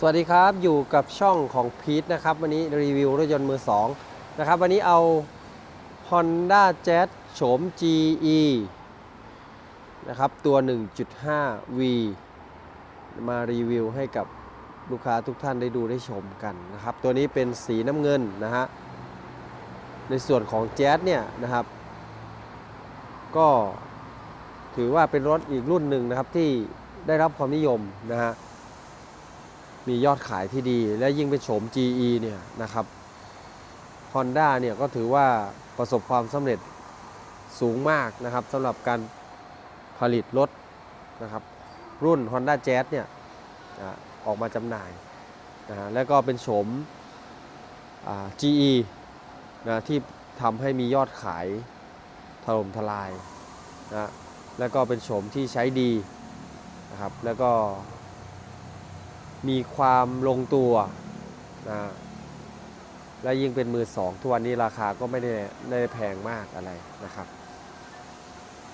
สวัสดีครับอยู่กับช่องของพีทนะครับวันนี้รีวิวรถยนต์มือ2นะครับวันนี้เอา Honda Jazz โฉม GE นะครับตัว 1.5V มารีวิวให้กับลูกค้าทุกท่านได้ดูได้ชมกันนะครับตัวนี้เป็นสีน้ำเงินนะฮะในส่วนของแจ๊สเนี่ยนะครับ ก็ถือว่าเป็นรถอีกรุ่นหนึ่งนะครับที่ได้รับความนิยมนะฮะ มียอดขายที่ดี และยิ่งเป็นโฉม GE เนี่ยนะครับ Honda เนี่ยก็ถือว่าประสบความสำเร็จสูงมากนะครับสำหรับการผลิตรถนะครับ รุ่น Honda Jazz เนี่ยออกมาจำหน่ายนะฮะแล้วก็เป็นโฉม GE นะที่ทำให้มียอดขายถล่มทลายนะแล้วก็เป็นโฉมที่ใช้ดีนะครับ แล้วก็ มีความลงตัวนะและยิ่งเป็นมือสองทุกวันนี้ราคาก็ไม่ได้ได้แพงมากอะไรนะครับ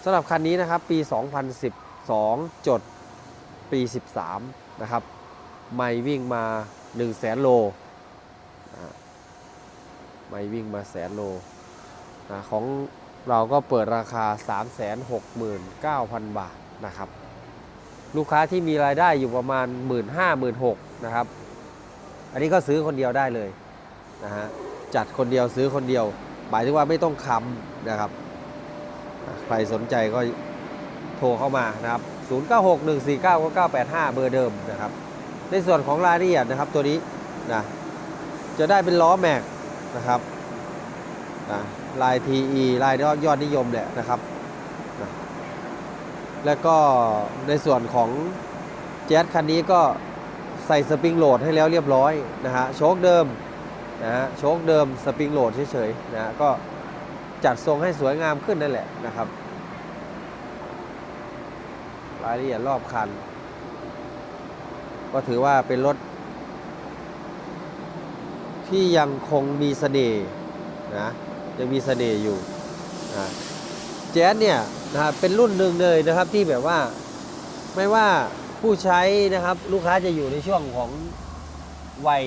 สำหรับคันนี้นะครับปี 2012 จดปี 13 นะครับ ไม่วิ่งมา 1 0 0 0 0แสนโลไม่วิ่งมาแสนโลนะของเราก็เปิดราคา 369,000 บาทนะครับ ลูกค้าที่มีรายได้อยู่ประมาณ 1 5 0 0 0 1 6 0 0นะครับ อันนี้ก็ซื้อคนเดียวได้เลยนะฮะจัดคนเดียวซื้อคนเดียว หมายถึงว่าไม่ต้องค้ำนะครับ ใครสนใจก็โทรเข้ามานะครับ 0961499985 เบอร์เดิมนะครับ ในส่วนของรายละเอียดนะครับตัวนี้นะจะได้เป็นล้อแม็กนะครับนะลาย TE ลายยอดนิยมแหละนะครับ แล้วก็ในส่วนของแจ๊สคันนี้ก็ใส่สปริงโหลดให้แล้วเรียบร้อยนะฮะโชคเดิมนะฮะโชคเดิมสปริงโหลดเฉยๆนะฮะก็จัดทรงให้สวยงามขึ้นนั่นแหละนะครับ รายละเอียดรอบคัน ก็ถือว่าเป็นรถ ที่ยังคงมีเสน่ห์นะยังมีเสน่ห์อยู่นะแจ๊สเนี่ย นะครับเป็นรุ่นหนึ่งเลยนะครับที่แบบว่าไม่ว่าผู้ใช้นะครับลูกค้าจะอยู่ในช่วงของวัย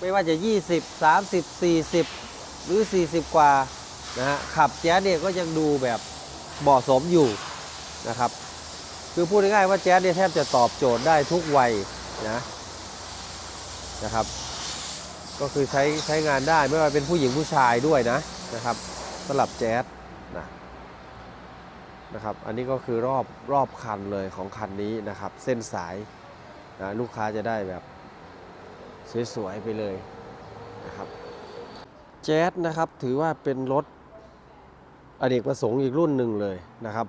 ไม่ว่าจะ 20 30 40 หรือ 40 กว่านะฮะขับแจ๊สเนี่ยก็ยังดูแบบเหมาะสมอยู่นะครับ คือพูดง่ายๆว่าแจ๊สเนี่ยแทบจะตอบโจทย์ได้ทุกวัยนะนะครับ ก็คือใช้ใช้งานได้ไม่ว่าเป็นผู้หญิงผู้ชายด้วยนะนะครับสำหรับแจ๊สนะ นะครับ อันนี้ก็คือรอบรอบคันเลยของคันนี้นะครับ เส้นสายนะลูกค้าจะได้แบบสวยๆไปเลยนะครับแจ๊สนะครับถือว่าเป็นรถอเนกประสงค์อีกรุ่นหนึ่งเลยนะครับ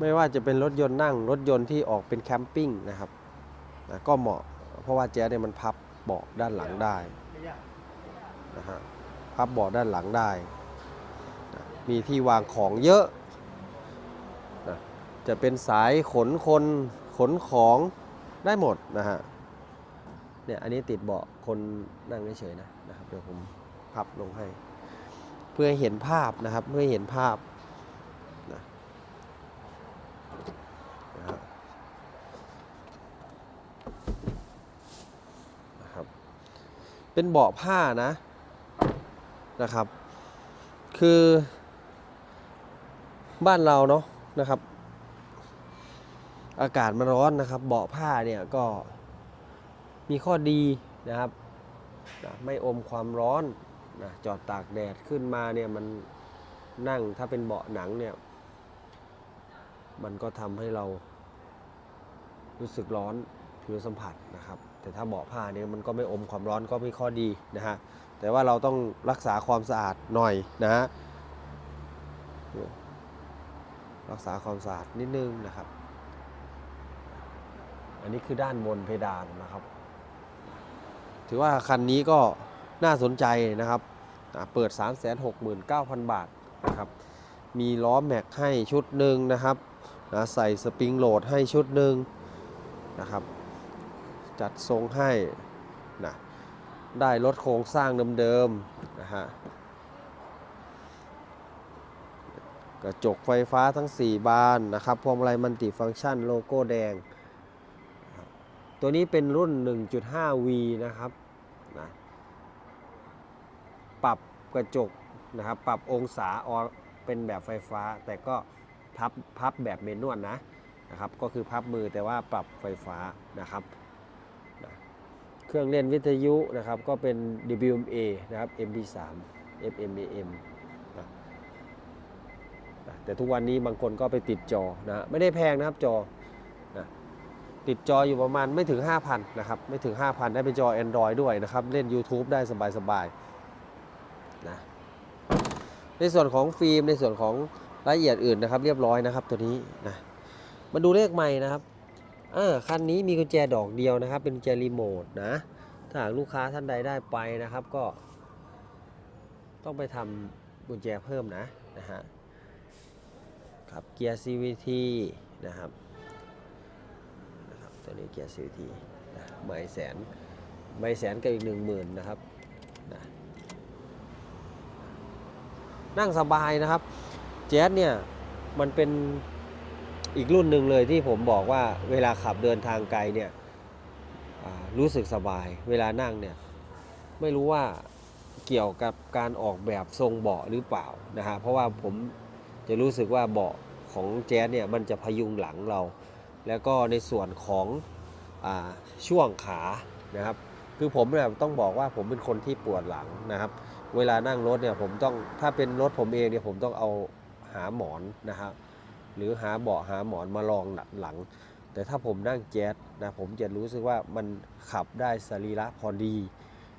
ไม่ว่าจะเป็นรถยนต์นั่งรถยนต์ที่ออกเป็นแคมปิ้งนะครับนะก็เหมาะเพราะว่าแจ๊สเนี่ยมันพับเบาะด้านหลังได้นะฮะพับเบาะด้านหลังได้ มีที่วางของเยอะนะ จะเป็นสายขนคนขนของได้หมดนะฮะเนี่ยอันนี้ติดเบาะคนนั่งเฉยๆนะนะครับ เดี๋ยวผมพับลงให้ เพื่อให้เห็นภาพนะครับเพื่อให้เห็นภาพนะนะฮะนะครับ เป็นเบาะผ้านะนะครับ คือบ้านเราเนาะนะครับ อากาศมันร้อนนะครับ เบาะผ้าเนี่ยก็มีข้อดีนะครับนะไม่อมความร้อนนะจอดตากแดดขึ้นมาเนี่ยมันนั่งถ้าเป็นเบาะหนังเนี่ยมันก็ทำให้เรารู้สึกร้อนผิวสัมผัสนะครับ แต่ถ้าเบาะผ้าเนี่ยมันก็ไม่อมความร้อนก็มีข้อดีนะฮะแต่ว่าเราต้องรักษาความสะอาดหน่อยนะฮะรักษาความสะอาดนิดนึงนะครับ อันนี้คือด้านบนเพดานนะครับ ถือว่าคันนี้ก็น่าสนใจนะครับอะเปิด 369,000 บาทนะครับ มีล้อแม็กให้ชุดหนึ่งนะครับนะใส่สปริงโหลดให้ชุดหนึ่งนะครับ จัดทรงให้นะได้รถโครงสร้างเดิมๆนะฮะกระจกไฟฟ้าทั้ง 4 บานนะครับพวงมาลัยมัลติฟังก์ชันโลโก้แดง ตัวนี้เป็นรุ่น 1.5V นะครับนะปรับกระจกนะครับปรับองศาออเป็นแบบไฟฟ้า แต่ก็พับพับแบบเมนนวลนะนะครับ ก็คือพับมือแต่ว่าปรับไฟฟ้านะครับนะเครื่องเล่นวิทยุนะครับก็เป็น WMA นะครับ MP3 FM AM นะนะแต่ทุกวันนี้บางคนก็ไปติดจอนะไม่ได้แพงนะครับจอ ติดจออยู่ประมาณไม่ถึง 5,000 นะครับ ไม่ถึง 5,000 ได้เป็นจอ Android ด้วยนะครับ เล่น YouTube ได้สบายๆนะในส่วนของฟิล์มในส่วนของรายละเอียดอื่นนะครับ เรียบร้อยนะครับตัวนี้นะมาดูเลขใหม่นะครับอ่าคันนี้มีกุญแจดอกเดียวนะครับ เป็นกุญแจรีโมทนะถ้าหากลูกค้าท่านใดได้ไปนะครับก็ ต้องไปทำกุญแจเพิ่มนะนะฮะครับเกียร์ CVT นะครับ ตัวนี้เกียร์ CVT นะไม่แสนไม่แสนกับอีกหนึ่งหมื่นนะครับนะนั่งสบายนะครับแจ๊สเนี่ยมันเป็นอีกรุ่นหนึ่งเลยที่ผมบอกว่าเวลาขับเดินทางไกลเนี่ยรู้สึกสบาย เวลานั่งเนี่ยไม่รู้ว่าเกี่ยวกับการออกแบบทรงเบาะหรือเปล่านะฮะเพราะว่าผมจะรู้สึกว่าเบาะของแจ๊สเนี่ยมันจะพยุงหลังเรา แล้วก็ในส่วนของอช่วงขานะครับ คือผมเนี่ยต้องบอกว่าผมเป็นคนที่ปวดหลังนะครับ เวลานั่งรถเนี่ยผมต้องถ้าเป็นรถผมเองเนี่ยผมต้องเอาหาหมอนนะครับ หรือหาเบาะหาหมอนมารองหลัง แต่ถ้าผมนั่งแจ๊สนะผมจะรู้สึกว่ามันขับได้สรีระพอดี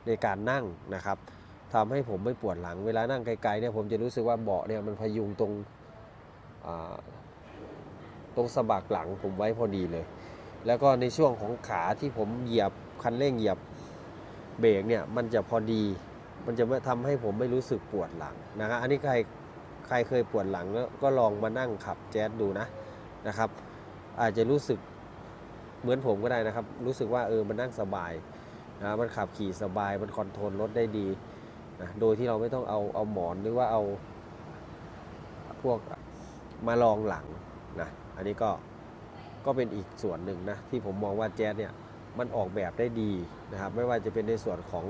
ในการนั่งนะครับทำให้ผมไม่ปวดหลัง เวลานั่งไกลๆเนี่ยผมจะรู้สึกว่าเบาะเนี่ยมันพยุงตรง ตรงสะบักหลังผมไว้พอดีเลย แล้วก็ในช่วงของขาที่ผมเหยียบคันเร่งเหยียบเบรกเนี่ยมันจะพอดี มันจะไม่ทำให้ผมไม่รู้สึกปวดหลังนะครับอันนี้ใครใครเคยปวดหลังแล้วก็ลองมานั่งขับแจ๊สดูนะนะครับ อาจจะรู้สึกเหมือนผมก็ได้นะครับ รู้สึกว่าเออมันนั่งสบายนะมันขับขี่สบายมันคอนโทรลรถได้ดีนะโดยที่เราไม่ต้องเอาเอาหมอนหรือว่าเอาพวกมาลองหลัง นะอันนี้ก็ก็เป็นอีกส่วนหนึ่งนะที่ผมมองว่าแจ๊สเนี่ยมันออกแบบได้ดีนะครับไม่ว่าจะเป็นในส่วนของ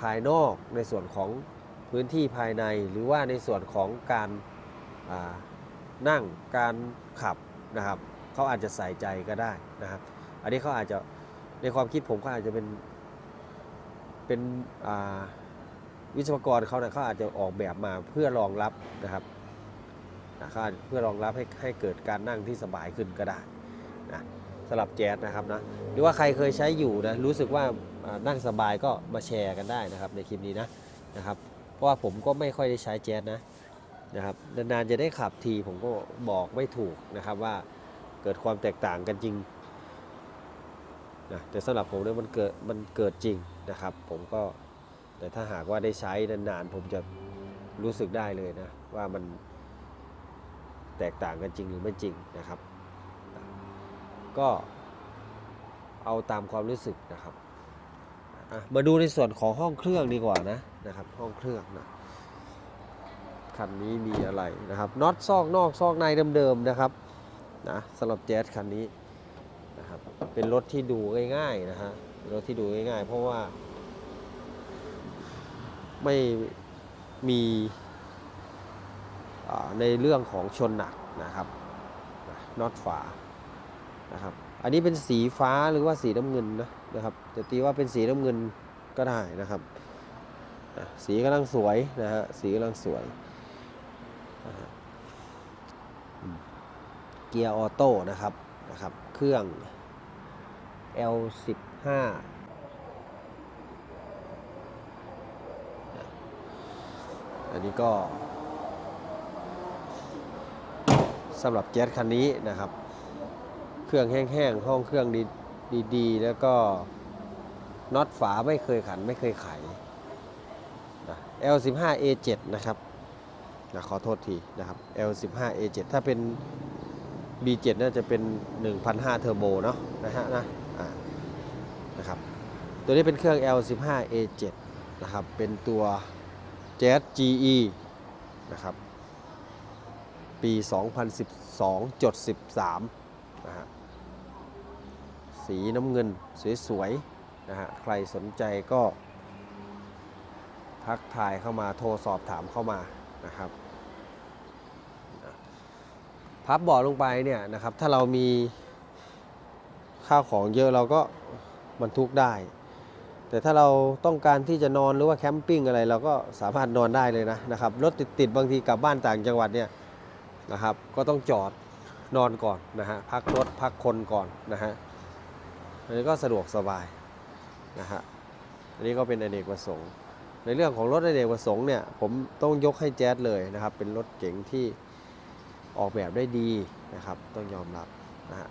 ภายนอกในส่วนของพื้นที่ภายในหรือว่าในส่วนของการานั่งการขับนะครับเขาอาจจะใส่ใจก็ได้นะครับ อันนี้เขาอาจจะในความคิดผมเขาอาจจะเป็นเป็นวิศวกรเขาเนี่ยเขาอาจจะออกแบบมาเพื่อรองรับนะครับ นะครับเพื่อรองรับให้ให้เกิดการนั่งที่สบายขึ้นก็ได้นะสำหรับแจ๊สนะครับนะหรือว่าใครเคยใช้อยู่นะรู้สึกว่าอ่านั่งสบายก็มาแชร์กันได้นะครับในคลิปนี้นะนะครับ เพราะว่าผมก็ไม่ค่อยได้ใช้แจ๊สนะนะครับนานๆจะได้ขับทีผมก็บอกไม่ถูกนะครับว่าเกิดความแตกต่างกันจริงนะแต่สำหรับผมเนี่ยมันเกิดมันเกิดจริงนะครับ ผมก็แต่ถ้าหากว่าได้ใช้นานๆผมจะรู้สึกได้เลยนะว่ามัน แตกต่างกันจริงหรือไม่จริงนะครับ ก็เอาตามความรู้สึกนะครับมาดูในส่วนของห้องเครื่องดีกว่านะนะครับ ห้องเครื่องนะคันนี้มีอะไรนะครับน็อตซอกนอกซอกในเดิมๆนะครับนะสำหรับแจ๊สคันนี้นะครับเป็นรถที่ดูง่ายๆนะฮะรถที่ดูง่ายๆ เพราะว่าไม่มี ในเรื่องของชนหนักนะครับน็อตฝานะครับอันนี้เป็นสีฟ้าหรือว่าสีน้ำเงินนะนะครับจะตีว่าเป็นสีน้ำเงินก็ได้นะครับ สีกำลังสวยนะฮะสีกำลังสวยเกียร์ออโต้นะครับนะครับเครื่อง L15 อันนี้ก็ สำหรับแจ๊สคันนี้นะครับ เครื่องแห้งๆ ห้องเครื่องดีดีๆ แล้วก็น็อตฝาไม่เคยขันไม่เคยไขนะ L15A7 นะครับนะขอโทษทีนะครับ L15A7 ถ้าเป็น B7 น่าจะเป็น 1,500เทอร์โบเนาะนะฮะนะนะครับ ตัวนี้เป็นเครื่อง L15A7 นะครับ เป็นตัว Jazz GE นะครับ ปี 2012จด13นะฮะสีน้ำเงินสวยๆนะฮะใครสนใจก็ ทักทายเข้ามาโทรสอบถามเข้ามานะครับพับเบาะลงไปเนี่ยนะครับถ้าเรามีข้าวของเยอะเราก็บรรทุกได้ แต่ถ้าเราต้องการที่จะนอนหรือว่าแคมปิ้งอะไร เราก็สามารถนอนได้เลยนะนะครับรถติดๆบางทีกลับบ้านต่างจังหวัดเนี่ย นะครับ ก็ต้องจอดนอนก่อนนะฮะพักรถพักคนก่อนนะฮะอันนี้ก็สะดวกสบายนะฮะอันนี้ก็เป็นอเนกประสงค์ ในเรื่องของรถอเนกประสงค์เนี่ยผมต้องยกให้แจ๊สเลยนะครับ เป็นรถเก๋งที่ออกแบบได้ดีนะครับ ต้องยอมรับนะฮะ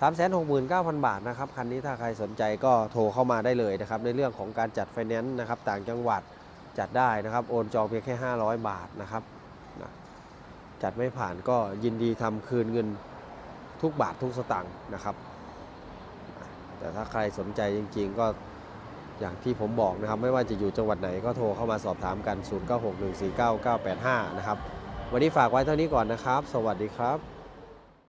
สามแสนหกหมื่นเก้าพันบาทนะครับคันนี้ถ้าใครสนใจก็โทรเข้ามาได้เลยนะครับ ในเรื่องของการจัดไฟแนนซ์นะครับ ต่างจังหวัดจัดได้นะครับ โอนจองเพียงแค่ 500 บาทนะครับนะ จัดไม่ผ่านก็ยินดีทำคืนเงินทุกบาททุกสตางค์นะครับ แต่ถ้าใครสนใจจริง ๆ ก็อย่างที่ผมบอกนะครับ ไม่ว่าจะอยู่จังหวัดไหนก็โทรเข้ามาสอบถามกัน 0961499985 นะครับ วันนี้ฝากไว้เท่านี้ก่อนนะครับ สวัสดีครับ